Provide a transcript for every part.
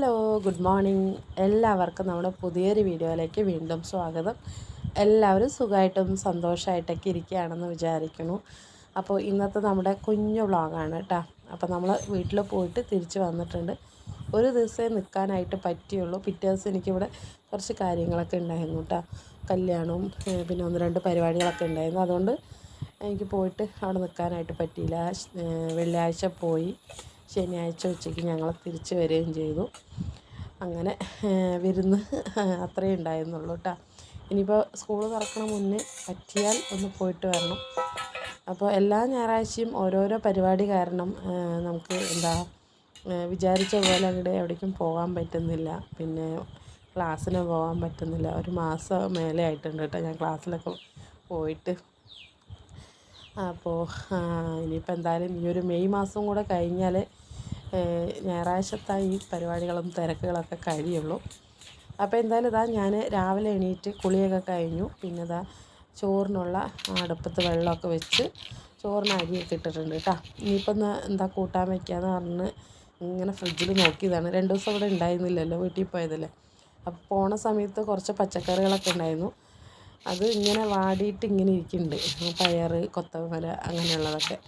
Hello good morning. എല്ലാവർക്കും നമ്മുടെ പുതിയൊരു വീഡിയോയിലേക്ക് വീണ്ടും സ്വാഗതം. എല്ലാവരും സുഖമായിട്ടും സന്തോഷമായിട്ടൊക്കെ ഇരിക്കുകയാണെന്ന് വിചാരിക്കുന്നു. അപ്പോൾ ഇന്നത്തെ നമ്മുടെ കുഞ്ഞു വ്ളോഗാണ് കേട്ടോ. അപ്പോൾ നമ്മൾ വീട്ടിൽ പോയിട്ട് തിരിച്ച് വന്നിട്ടുണ്ട്. ഒരു ദിവസമേ നിൽക്കാനായിട്ട് പറ്റിയുള്ളൂ. പിറ്റേ ദിവസം എനിക്കിവിടെ കുറച്ച് കാര്യങ്ങളൊക്കെ ഉണ്ടായിരുന്നു കേട്ടോ. കല്യാണവും പിന്നെ ഒന്ന് രണ്ട് പരിപാടികളൊക്കെ ഉണ്ടായിരുന്നു. അതുകൊണ്ട് എനിക്ക് പോയിട്ട് അവിടെ നിൽക്കാനായിട്ട് പറ്റിയില്ല. വെള്ളിയാഴ്ച പോയി. ശനിയാഴ്ച ഉച്ചയ്ക്ക് ഞങ്ങൾ തിരിച്ചു വരികയും ചെയ്തു. അങ്ങനെ വിരുന്ന് അത്രയേ ഉണ്ടായിരുന്നുള്ളൂ കേട്ടോ. ഇനിയിപ്പോൾ സ്കൂൾ തുറക്കണ മുന്നേ പറ്റിയാൽ ഒന്ന് പോയിട്ട് വരണം. അപ്പോൾ എല്ലാ ഞായറാഴ്ചയും ഓരോരോ പരിപാടി കാരണം നമുക്ക് എന്താ വിചാരിച്ച പോലെ അങ്ങോട്ട് എവിടേക്കും പോകാൻ പറ്റുന്നില്ല. പിന്നെ ക്ലാസ്സിന് പോകാൻ പറ്റുന്നില്ല. ഒരു മാസം മേലെ ആയിട്ടുണ്ട് കേട്ടോ ഞാൻ ക്ലാസ്സിലൊക്കെ പോയിട്ട്. അപ്പോൾ ഇനിയിപ്പോൾ എന്തായാലും ഈ ഒരു മെയ് മാസം കൂടെ കഴിഞ്ഞാൽ ഞായറാഴ്ചത്തെ ഈ പരിപാടികളും തിരക്കുകളൊക്കെ കഴിയുള്ളൂ. അപ്പോൾ എന്തായാലും ഇതാ ഞാൻ രാവിലെ എണീറ്റ് കുളിയൊക്കെ കഴിഞ്ഞു. പിന്നെ ഇതാ ചോറിനുള്ള അടുപ്പത്ത് വെള്ളമൊക്കെ വെച്ച് ചോറിന് അരിയൊക്കെ ഇട്ടിട്ടുണ്ട് കേട്ടോ. ഇനിയിപ്പോൾ ഒന്ന് എന്താ കൂട്ടാൻ വയ്ക്കാന്ന് പറഞ്ഞ് ഇങ്ങനെ ഫ്രിഡ്ജിൽ നോക്കിയതാണ്. രണ്ട് ദിവസം ഇവിടെ ഉണ്ടായിരുന്നില്ലല്ലോ വീട്ടിൽ പോയതല്ലേ. അപ്പോൾ പോണ സമയത്ത് കുറച്ച് പച്ചക്കറികളൊക്കെ ഉണ്ടായിരുന്നു. അത് ഇങ്ങനെ വാടിയിട്ട് ഇങ്ങനെ ഇരിക്കുന്നുണ്ട്. പയർ കൊത്തമര അങ്ങനെയുള്ളതൊക്കെ.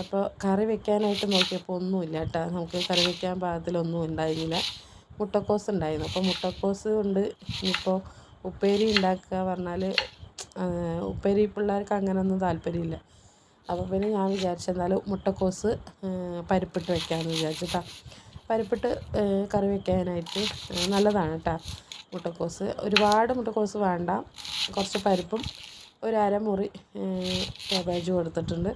അപ്പോൾ കറി വെക്കാനായിട്ട് നോക്കിയപ്പോൾ ഒന്നുമില്ല കേട്ടോ. നമുക്ക് കറി വെക്കാൻ പാകത്തിലൊന്നും ഉണ്ടായിരുന്നില്ല. മുട്ടക്കോസ് ഉണ്ടായിരുന്നു. അപ്പോൾ മുട്ടക്കോസ് കൊണ്ട് ഇപ്പോൾ ഉപ്പേരി ഉണ്ടാക്കുക പറഞ്ഞാൽ ഉപ്പേരി പിള്ളേർക്ക് അങ്ങനെയൊന്നും താല്പര്യമില്ല. അപ്പോൾ പിന്നെ ഞാൻ വിചാരിച്ചു എന്നാലും മുട്ടക്കോസ് പരിപ്പിട്ട് വെക്കാമെന്ന് വിചാരിച്ചിട്ടാ പരിപ്പിട്ട് കറി വെക്കാനായിട്ട് നല്ലതാണ് കേട്ടോ മുട്ടക്കോസ്. ഒരുപാട് മുട്ടക്കോസ് വേണ്ട. കുറച്ച് പരിപ്പും ഒരു അരമുറി കാബേജും എടുത്തിട്ടുണ്ട്.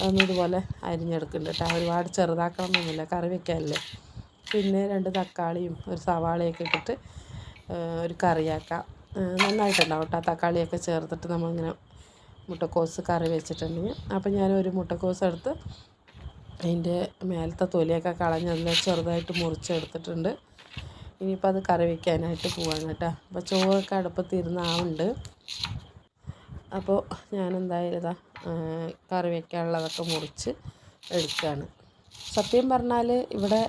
അതൊന്നും ഇതുപോലെ അരിഞ്ഞെടുക്കുന്നുണ്ട് കേട്ടോ. ഒരുപാട് ചെറുതാക്കണമെന്നൊന്നുമില്ല കറി വെക്കാനല്ലേ. പിന്നെ രണ്ട് തക്കാളിയും ഒരു സവാളയൊക്കെ ഇട്ടിട്ട് ഒരു കറിയാക്കാം. നന്നായിട്ടുണ്ടാവും കേട്ടോ തക്കാളിയൊക്കെ ചേർത്തിട്ട് നമ്മളിങ്ങനെ മുട്ടക്കോസ് കറി വെച്ചിട്ടുണ്ടെങ്കിൽ. അപ്പം ഞാൻ ഒരു മുട്ടക്കോസ് എടുത്ത് അതിന്റെ മേലത്തെ തൊലിയൊക്കെ കളഞ്ഞ് അതിൽ ചെറുതായിട്ട് മുറിച്ചെടുത്തിട്ടുണ്ട്. ഇനിയിപ്പോൾ അത് കറി വയ്ക്കാനായിട്ട് പോവാണ് കേട്ടോ. അപ്പോൾ ചോറൊക്കെ അടുപ്പത്തിരുന്നാവുണ്ട് അപ്പോൾ ഞാനെന്തായാലും ഇതാ കറി വയ്ക്കാനുള്ളതൊക്കെ മുറിച്ച് എടുക്കുകയാണ് സത്യം പറഞ്ഞാൽ ഇവിടെ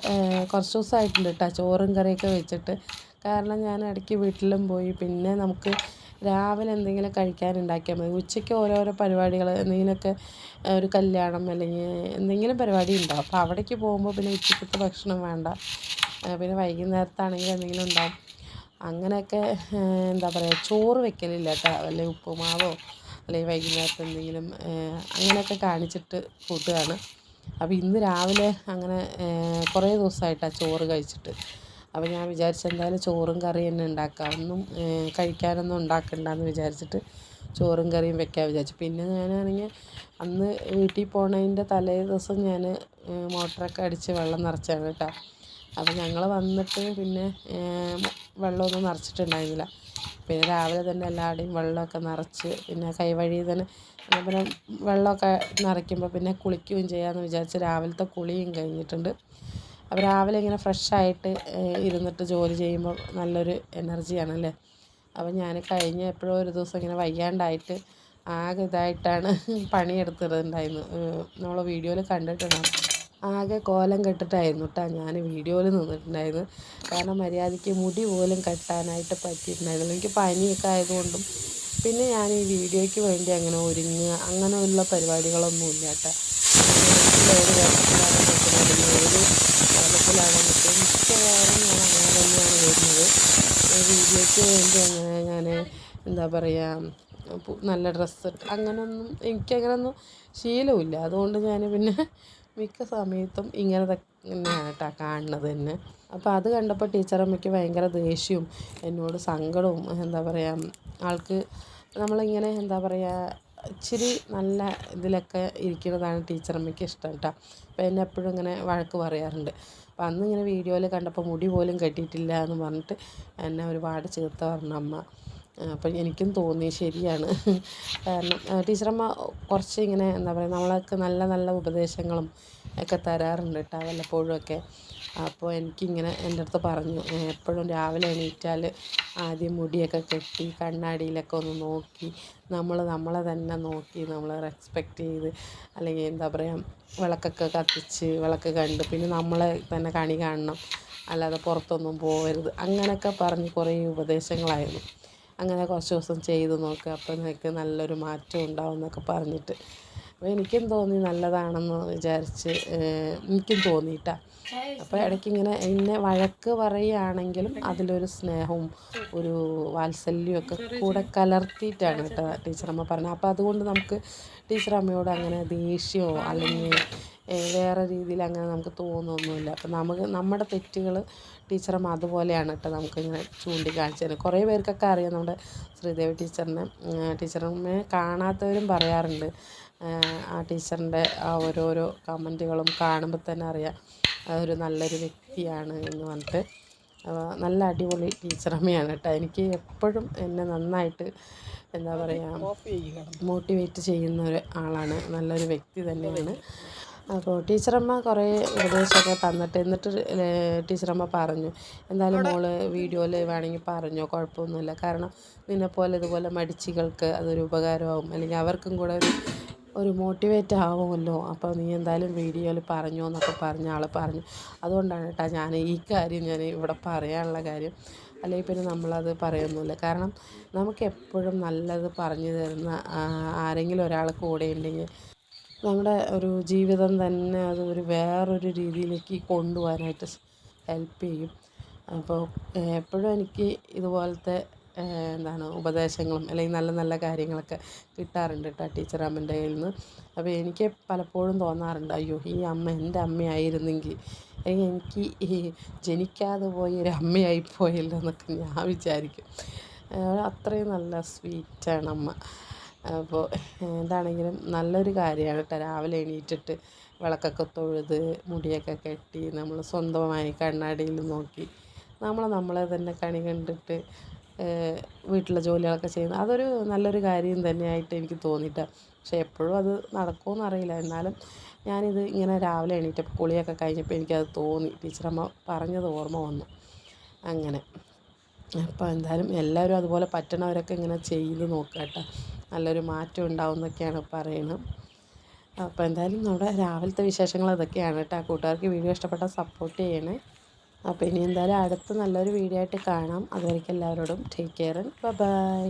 കുറച്ച് ദിവസമായിട്ടുണ്ട് കേട്ടോ ചോറും കറിയൊക്കെ വെച്ചിട്ട്. കാരണം ഞാൻ ഇടയ്ക്ക് വീട്ടിലും പോയി. പിന്നെ നമുക്ക് രാവിലെ എന്തെങ്കിലും കഴിക്കാൻ ഉണ്ടാക്കിയാൽ മതി. ഉച്ചയ്ക്ക് ഓരോരോ പരിപാടികൾ എന്തെങ്കിലുമൊക്കെ ഒരു കല്യാണം അല്ലെങ്കിൽ എന്തെങ്കിലും പരിപാടി ഉണ്ടാവും. അപ്പോൾ അവിടേക്ക് പോകുമ്പോൾ പിന്നെ ഉച്ചക്കത്തെ ഭക്ഷണം വേണ്ട. പിന്നെ വൈകുന്നേരത്താണെങ്കിൽ എന്തെങ്കിലും ഉണ്ടാവും. അങ്ങനെയൊക്കെ എന്താ പറയുക ചോറ് വെക്കലില്ല കേട്ടോ അല്ലെങ്കിൽ ഉപ്പുമാവോ അല്ലെങ്കിൽ വൈകുന്നേരത്തെ എന്തെങ്കിലും അങ്ങനെയൊക്കെ കാണിച്ചിട്ട് കൂട്ടുകയാണ്. അപ്പോൾ ഇന്ന് രാവിലെ അങ്ങനെ കുറേ ദിവസമായിട്ടാണ് ചോറ് കഴിച്ചിട്ട്. അപ്പോൾ ഞാൻ വിചാരിച്ചു എന്തായാലും ചോറും കറിയും തന്നെ ഉണ്ടാക്കാം. ഒന്നും കഴിക്കാനൊന്നും ഉണ്ടാക്കണ്ടെന്ന് വിചാരിച്ചിട്ട് ചോറും കറിയും വെക്കാൻ വിചാരിച്ചു. പിന്നെ ഞാനാണെങ്കിൽ അന്ന് വീട്ടിൽ പോണതിന്റെ തലേ ദിവസം ഞാൻ മോട്ടറൊക്കെ അടിച്ച് വെള്ളം നിറച്ചാണ് കേട്ടോ. അപ്പോൾ ഞങ്ങൾ വന്നിട്ട് പിന്നെ വെള്ളമൊന്നും നിറച്ചിട്ടുണ്ടായിരുന്നില്ല. പിന്നെ രാവിലെ തന്നെ എല്ലാവരുടെയും വെള്ളമൊക്കെ നിറച്ച് പിന്നെ കൈവഴി തന്നെ പിന്നെ വെള്ളമൊക്കെ നിറയ്ക്കുമ്പോൾ പിന്നെ കുളിക്കുകയും ചെയ്യാമെന്ന് വിചാരിച്ച് രാവിലത്തെ കുളിയും കഴിഞ്ഞിട്ടുണ്ട്. അപ്പോൾ രാവിലെ ഇങ്ങനെ ഫ്രഷായിട്ട് ഇരുന്നിട്ട് ജോലി ചെയ്യുമ്പോൾ നല്ലൊരു എനർജിയാണല്ലേ അപ്പോൾ ഞാൻ കഴിഞ്ഞ എപ്പോഴും ഒരു ദിവസം ഇങ്ങനെ വയ്യാണ്ടായിട്ട് ആകെ ഇതായിട്ടാണ് പണിയെടുത്തിട്ടുണ്ടായിരുന്നു നമ്മൾ വീഡിയോയിൽ കണ്ടിട്ടുണ്ടാകും ആകെ കോലം കെട്ടിട്ടായിരുന്നു കേട്ടോ ഞാൻ വീഡിയോയിൽ നിന്നിട്ടുണ്ടായിരുന്നു. കാരണം മര്യാദയ്ക്ക് മുടി പോലും കെട്ടാനായിട്ട് പറ്റിയിട്ടുണ്ടായിരുന്നില്ല. എനിക്ക് പനിയൊക്കെ ആയതുകൊണ്ടും പിന്നെ ഞാൻ ഈ വീഡിയോയ്ക്ക് വേണ്ടി അങ്ങനെ ഒരുങ്ങുക അങ്ങനെയുള്ള പരിപാടികളൊന്നും ഇല്ല കേട്ടോ മിക്കവാറും ഞാൻ അങ്ങനെ തന്നെയാണ് വരുന്നത്. വീഡിയോയ്ക്ക് വേണ്ടി അങ്ങനെ ഞാൻ എന്താ പറയുക നല്ല ഡ്രസ്സ് അങ്ങനെയൊന്നും എനിക്കങ്ങനെയൊന്നും ശീലമില്ല. അതുകൊണ്ട് ഞാൻ പിന്നെ മിക്ക സമയത്തും ഇങ്ങനെ തന്നെയാണ് കേട്ടോ കാണുന്നത് തന്നെ അപ്പോൾ അത് കണ്ടപ്പോൾ ടീച്ചറമ്മയ്ക്ക് ഭയങ്കര ദേഷ്യവും എന്നോട് സങ്കടവും എന്താ പറയുക ആൾക്ക് നമ്മളിങ്ങനെ എന്താ പറയുക ഇച്ചിരി നല്ല ഇതിലൊക്കെ ഇരിക്കുന്നതാണ് ടീച്ചറമ്മയ്ക്ക് ഇഷ്ടം കേട്ടോ അപ്പോൾ എന്നെ എപ്പോഴും ഇങ്ങനെ വഴക്ക് പറയാറുണ്ട്. അപ്പോൾ അന്ന് ഇങ്ങനെ വീഡിയോയിൽ കണ്ടപ്പോൾ മുടി പോലും കെട്ടിയിട്ടില്ല എന്ന് പറഞ്ഞിട്ട് എന്നെ ഒരുപാട് ചീത്ത പറഞ്ഞു അമ്മ. അപ്പം എനിക്കും തോന്നി ശരിയാണ്. കാരണം ടീച്ചറമ്മ കുറച്ച് ഇങ്ങനെ എന്താ പറയുക നമ്മളൊക്കെ നല്ല നല്ല ഉപദേശങ്ങളും ഒക്കെ തരാറുണ്ട് കേട്ടോ വല്ലപ്പോഴും ഒക്കെ. അപ്പോൾ എനിക്കിങ്ങനെ എന്റെ അടുത്ത് പറഞ്ഞു എപ്പോഴും രാവിലെ എണീറ്റാൽ ആദ്യം മുടിയൊക്കെ കെട്ടി കണ്ണാടിയിലൊക്കെ ഒന്ന് നോക്കി നമ്മൾ നമ്മളെ തന്നെ നോക്കി നമ്മൾ റെസ്പെക്റ്റ് ചെയ്ത് അല്ലെങ്കിൽ എന്താ പറയുക വിളക്കൊക്കെ കത്തിച്ച് വിളക്ക് കണ്ട് പിന്നെ നമ്മളെ തന്നെ കണി കാണണം അല്ലാതെ പുറത്തൊന്നും പോകരുത് അങ്ങനെയൊക്കെ പറഞ്ഞ് കുറേ ഉപദേശങ്ങളായിരുന്നു. അങ്ങനെ കുറച്ച് ദിവസം ചെയ്ത് നോക്കുക അപ്പോൾ നിനക്ക് നല്ലൊരു മാറ്റം ഉണ്ടാവും എന്നൊക്കെ പറഞ്ഞിട്ട്. അപ്പോൾ എനിക്കും തോന്നി നല്ലതാണെന്ന് വിചാരിച്ച് എനിക്കും തോന്നിയിട്ടാ. അപ്പോൾ ഇടയ്ക്ക് ഇങ്ങനെ എന്നെ വഴക്ക് പറയുകയാണെങ്കിലും അതിലൊരു സ്നേഹവും ഒരു വാത്സല്യവും ഒക്കെ കൂടെ കലർത്തിയിട്ടാണ് കേട്ടോ ടീച്ചറമ്മ പറഞ്ഞത്. അപ്പോൾ അതുകൊണ്ട് നമുക്ക് ടീച്ചറമ്മയോട് അങ്ങനെ ദേഷ്യമോ അല്ലെങ്കിൽ വേറെ രീതിയിൽ അങ്ങനെ നമുക്ക് തോന്നുന്നൊന്നുമില്ല. അപ്പം നമുക്ക് നമ്മുടെ തെറ്റുകൾ ടീച്ചറും അതുപോലെയാണ് കേട്ടോ നമുക്കിങ്ങനെ ചൂണ്ടിക്കാണിച്ച് തരുന്നത് കുറേ പേർക്കൊക്കെ അറിയാം നമ്മുടെ ശ്രീദേവി ടീച്ചറിനെ ടീച്ചറിനെ കാണാത്തവരും പറയാറുണ്ട്. ആ ടീച്ചറിന്റെ ആ ഓരോരോ കമന്റുകളും കാണുമ്പോൾ തന്നെ അറിയാം അതൊരു നല്ലൊരു വ്യക്തിയാണ് എന്ന് പറഞ്ഞിട്ട്. നല്ല അടിപൊളി ടീച്ചറമ്മയാണ് കേട്ടോ. എനിക്ക് എപ്പോഴും എന്നെ നന്നായിട്ട് എന്താ പറയുക മോട്ടിവേറ്റ് ചെയ്യുന്ന ഒരു ആളാണ്. നല്ലൊരു വ്യക്തി തന്നെയാണ്. അപ്പോൾ ടീച്ചറമ്മ കുറേ ഉപദേശമൊക്കെ തന്നിട്ട് എന്നിട്ട് ടീച്ചറമ്മ പറഞ്ഞു. എന്തായാലും മോൾ വീഡിയോയിൽ വേണമെങ്കിൽ പറഞ്ഞോ കുഴപ്പമൊന്നുമില്ല. കാരണം നിന്നെപ്പോലെ ഇതുപോലെ മടിച്ചികൾക്ക് അതൊരു ഉപകാരമാവും. അല്ലെങ്കിൽ അവർക്കും കൂടെ ഒരു ഒരു മോട്ടിവേറ്റ് ആവുമല്ലോ. അപ്പോൾ നീ എന്തായാലും വീഡിയോയിൽ പറഞ്ഞോ എന്നൊക്കെ പറഞ്ഞ ആൾ പറഞ്ഞു. അതുകൊണ്ടാണ് കേട്ടോ ഞാൻ ഈ കാര്യം ഞാൻ ഇവിടെ പറയാനുള്ള കാര്യം. അല്ലെങ്കിൽ പിന്നെ നമ്മളത് പറയൊന്നുമില്ല കാരണം നമുക്ക് എപ്പോഴും നല്ലത് പറഞ്ഞു തരുന്ന ആരെങ്കിലും ഒരാൾ കൂടെ ഉണ്ടെങ്കിൽ നമ്മുടെ ഒരു ജീവിതം തന്നെ അത് ഒരു വേറൊരു രീതിയിലേക്ക് കൊണ്ടുപോകാനായിട്ട് ഹെൽപ്പ് ചെയ്യും. അപ്പോൾ എപ്പോഴും എനിക്ക് ഇതുപോലത്തെ എന്താണ് ഉപദേശങ്ങളും അല്ലെങ്കിൽ നല്ല നല്ല കാര്യങ്ങളൊക്കെ കിട്ടാറുണ്ട് കേട്ടോ ടീച്ചർ അമ്മന്റെ കയ്യിൽ നിന്ന്. അപ്പോൾ എനിക്ക് പലപ്പോഴും തോന്നാറുണ്ട് അയ്യോ ഈ അമ്മ എന്റെ അമ്മയായിരുന്നെങ്കിൽ അല്ലെങ്കിൽ എനിക്ക് ഈ ജനിക്കാതെ പോയി ഒരു അമ്മയായി പോയല്ലോ എന്നൊക്കെ ഞാൻ വിചാരിക്കും. അത്രയും നല്ല സ്വീറ്റാണ് അമ്മ. അപ്പോൾ എന്താണെങ്കിലും നല്ലൊരു കാര്യമാണ് കേട്ടോ. രാവിലെ എണീറ്റിട്ട് വിളക്കൊക്കെ തൊഴുത് മുടിയൊക്കെ കെട്ടി നമ്മൾ സ്വന്തമായി കണ്ണാടിയിൽ നോക്കി നമ്മൾ നമ്മളെ തന്നെ കണി കണ്ടിട്ട് വീട്ടിലെ ജോലികളൊക്കെ ചെയ്യുന്നത് അതൊരു നല്ലൊരു കാര്യം തന്നെയായിട്ട് എനിക്ക് തോന്നിയിട്ടാണ് പക്ഷേ എപ്പോഴും അത് നടക്കുമോ എന്നറിയില്ല എന്നാലും ഞാനിത് ഇങ്ങനെ രാവിലെ എണീറ്റപ്പോൾ കുളിയൊക്കെ കഴിഞ്ഞപ്പോൾ എനിക്കത് തോന്നി. ടീച്ചറമ്മ പറഞ്ഞത് ഓർമ്മ വന്നു. അങ്ങനെ. അപ്പോൾ എന്തായാലും എല്ലാവരും അതുപോലെ പറ്റണവരൊക്കെ ഇങ്ങനെ ചെയ്ത് നോക്കുക കേട്ടോ നല്ലൊരു മാറ്റം ഉണ്ടാവും എന്നൊക്കെയാണ് പറയുന്നത് അപ്പോൾ എന്തായാലും നമ്മുടെ രാവിലത്തെ വിശേഷങ്ങൾ അതൊക്കെയാണ് കേട്ടോ. കൂട്ടുകാർക്ക് വീഡിയോ ഇഷ്ടപ്പെട്ടാൽ സപ്പോർട്ട് ചെയ്യണേ. അപ്പോൾ ഇനി എന്തായാലും അടുത്ത നല്ലൊരു വീഡിയോ ആയിട്ട് കാണാം. അതുവരേക്കും എല്ലാവരോടും ടേക്ക് കെയർ ബൈ